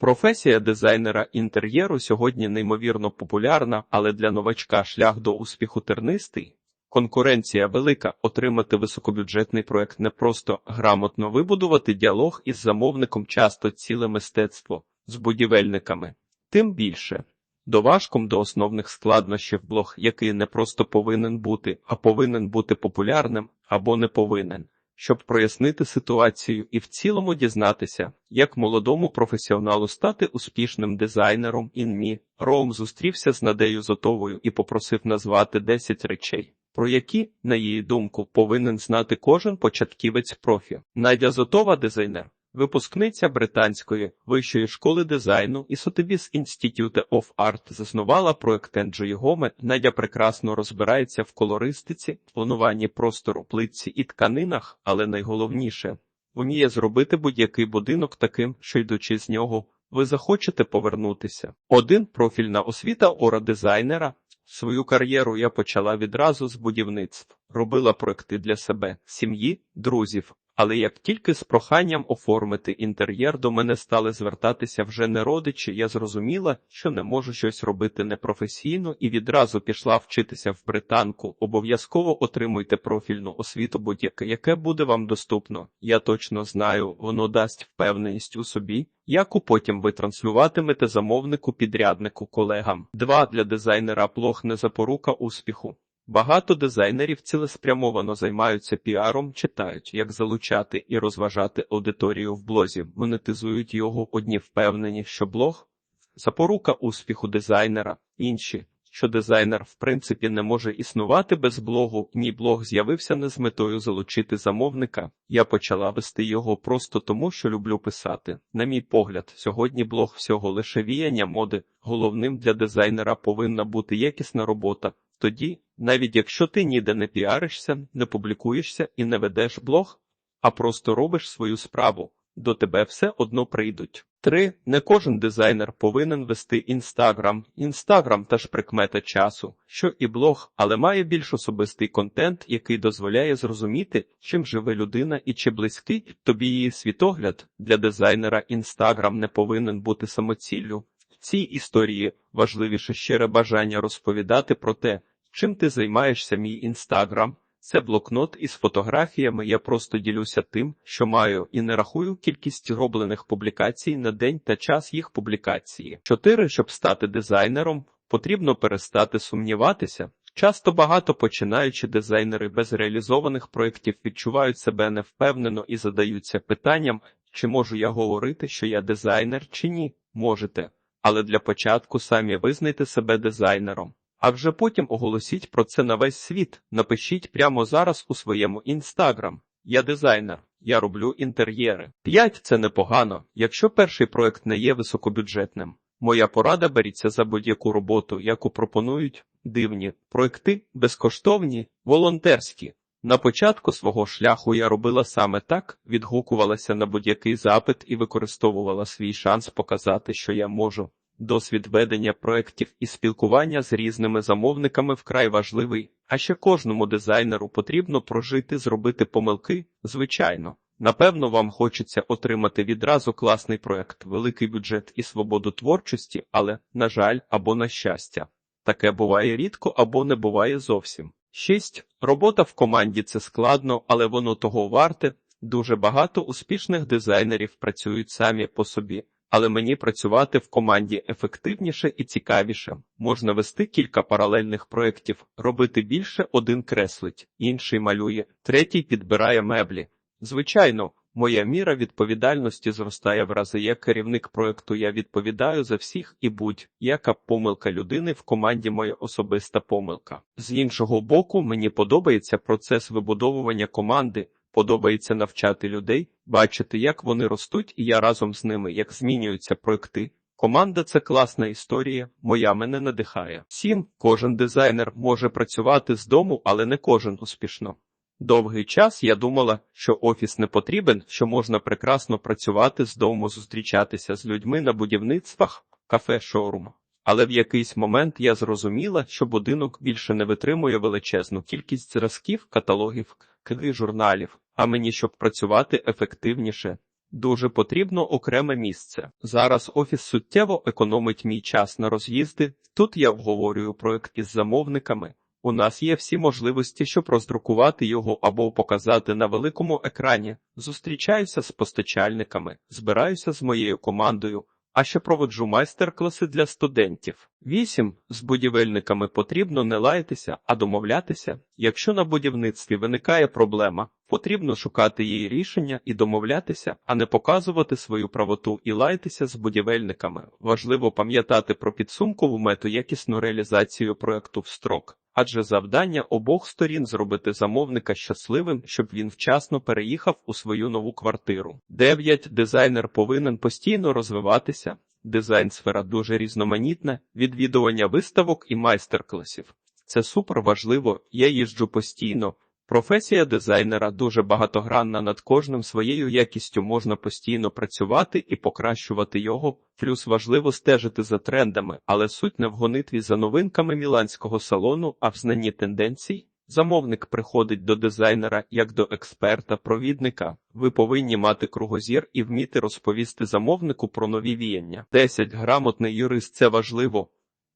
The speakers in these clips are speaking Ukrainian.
Професія дизайнера інтер'єру сьогодні неймовірно популярна, але для новачка шлях до успіху тернистий. Конкуренція велика, отримати високобюджетний проект не просто грамотно вибудувати діалог із замовником часто ціле мистецтво з будівельниками. Тим більше доважком до основних складнощів блог, який не просто повинен бути, а повинен бути популярним або не повинен щоб прояснити ситуацію і в цілому дізнатися, як молодому професіоналу стати успішним дизайнером інмі. Роум зустрівся з Надею Зотовою і попросив назвати 10 речей, про які, на її думку, повинен знати кожен початківець профі. Надя Зотова дизайнер. Випускниця британської вищої школи дизайну і Sotheby's Institute of Art заснувала проект Енджої Гоме. Надя прекрасно розбирається в колористиці, плануванні простору, плитці і тканинах, але найголовніше вміє зробити будь-який будинок таким, що йдучи з нього, ви захочете повернутися. Один профільна освіта ора дизайнера. Свою кар'єру я почала відразу з будівництв, робила проекти для себе, сім'ї, друзів, але як тільки з проханням оформити інтер'єр до мене стали звертатися вже не родичі, я зрозуміла, що не можу щось робити непрофесійно і відразу пішла вчитися в британку. Обов'язково отримуйте профільну освіту, будь-яке, яке буде вам доступно. Я точно знаю, воно дасть впевненість у собі, яку потім ви транслюватимете замовнику, підряднику, колегам. Два для дизайнера плох не запорука успіху. Багато дизайнерів цілеспрямовано займаються піаром, читають, як залучати і розважати аудиторію в блозі, монетизують його одні впевнені, що блог запорука успіху дизайнера, інші, що дизайнер в принципі не може існувати без блогу. Мій блог з'явився не з метою залучити замовника. Я почала вести його просто тому, що люблю писати. На мій погляд, сьогодні блог всього лише віяння моди. Головним для дизайнера повинна бути якісна робота. Тоді, навіть якщо ти ніде не піаришся, не публікуєшся і не ведеш блог, а просто робиш свою справу, до тебе все одно прийдуть. 3. Не кожен дизайнер повинен вести інстаграм. Інстаграм теж прикмета часу, що і блог, але має більш особистий контент, який дозволяє зрозуміти, чим живе людина і чи близький тобі її світогляд. Для дизайнера інстаграм не повинен бути самоціллю. В цій історії важливіше щире бажання розповідати про те, чим ти займаєшся мій інстаграм. Це блокнот із фотографіями. Я просто ділюся тим, що маю, і не рахую кількість зроблених публікацій на день та час їх публікації. Чотири, щоб стати дизайнером, потрібно перестати сумніватися. Часто багато починаючи дизайнери без реалізованих проєктів відчувають себе невпевнено і задаються питанням, чи можу я говорити, що я дизайнер, чи ні. Можете, але для початку самі визнайте себе дизайнером. А вже потім оголосіть про це на весь світ. Напишіть прямо зараз у своєму інстаграм. Я дизайнер, я роблю інтер'єри. П'ять це непогано, якщо перший проект не є високобюджетним. Моя порада беріться за будь-яку роботу, яку пропонують дивні проекти, безкоштовні, волонтерські. На початку свого шляху я робила саме так, відгукувалася на будь-який запит і використовувала свій шанс показати, що я можу. Досвід ведення проєктів і спілкування з різними замовниками вкрай важливий, а ще кожному дизайнеру потрібно прожити, зробити помилки, звичайно. Напевно, вам хочеться отримати відразу класний проєкт, великий бюджет і свободу творчості, але, на жаль, або на щастя. Таке буває рідко або не буває зовсім. 6. Робота в команді це складно, але воно того варте. Дуже багато успішних дизайнерів працюють самі по собі. Але мені працювати в команді ефективніше і цікавіше. Можна вести кілька паралельних проєктів, робити більше, один креслить, інший малює, третій підбирає меблі. Звичайно, моя міра відповідальності зростає в рази як керівник проєкту. Я відповідаю за всіх і будь-яка помилка людини в команді моя особиста помилка. З іншого боку, мені подобається процес вибудовування команди. Подобається навчати людей, бачити, як вони ростуть, і я разом з ними, як змінюються проекти. Команда це класна історія, моя мене надихає. Сім кожен дизайнер може працювати з дому, але не кожен успішно. Довгий час я думала, що офіс не потрібен, що можна прекрасно працювати з дому, зустрічатися з людьми на будівництвах, кафе, шоурум. Але в якийсь момент я зрозуміла, що будинок більше не витримує величезну кількість зразків, каталогів, книги журналів. А мені, щоб працювати ефективніше, Дуже потрібно окреме місце. Зараз офіс суттєво економить мій час на роз'їзди. Тут я обговорюю проект із замовниками. У нас є всі можливості, щоб роздрукувати його або показати на великому екрані. Зустрічаюся з постачальниками, збираюся з моєю командою, а ще проводжу майстер-класи для студентів. 8. З будівельниками потрібно не лаятися, а домовлятися. Якщо на будівництві виникає проблема, потрібно шукати її рішення і домовлятися, а не показувати свою правоту і лаятися з будівельниками. Важливо пам'ятати про підсумкову мету якісну реалізацію проекту в строк. Адже завдання обох сторін зробити замовника щасливим, щоб він вчасно переїхав у свою нову квартиру. 9. Дизайнер повинен постійно розвиватися. Дизайн-сфера дуже різноманітна, відвідування виставок і майстер-класів. Це супер важливо, я їжджу постійно. Професія дизайнера дуже багатогранна над кожним своєю якістю можна постійно працювати і покращувати його. Плюс важливо стежити за трендами, але суть не в гонитві за новинками міланського салону, а в знанні тенденцій. Замовник приходить до дизайнера як до експерта-провідника. Ви повинні мати кругозір і вміти розповісти замовнику про нові віяння. 10. Грамотний юрист це важливо.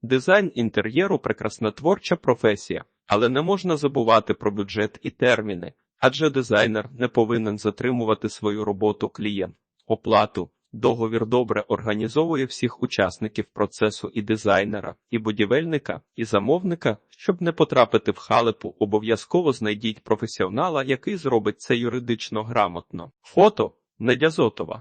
Дизайн інтер'єру прекрасна творча професія, але не можна забувати про бюджет і терміни, адже дизайнер не повинен затримувати свою роботу клієнт, оплату. Договір добре організовує всіх учасників процесу і дизайнера, і будівельника, і замовника. Щоб не потрапити в халепу, обов'язково знайдіть професіонала, який зробить це юридично грамотно. Фото Недя Зотова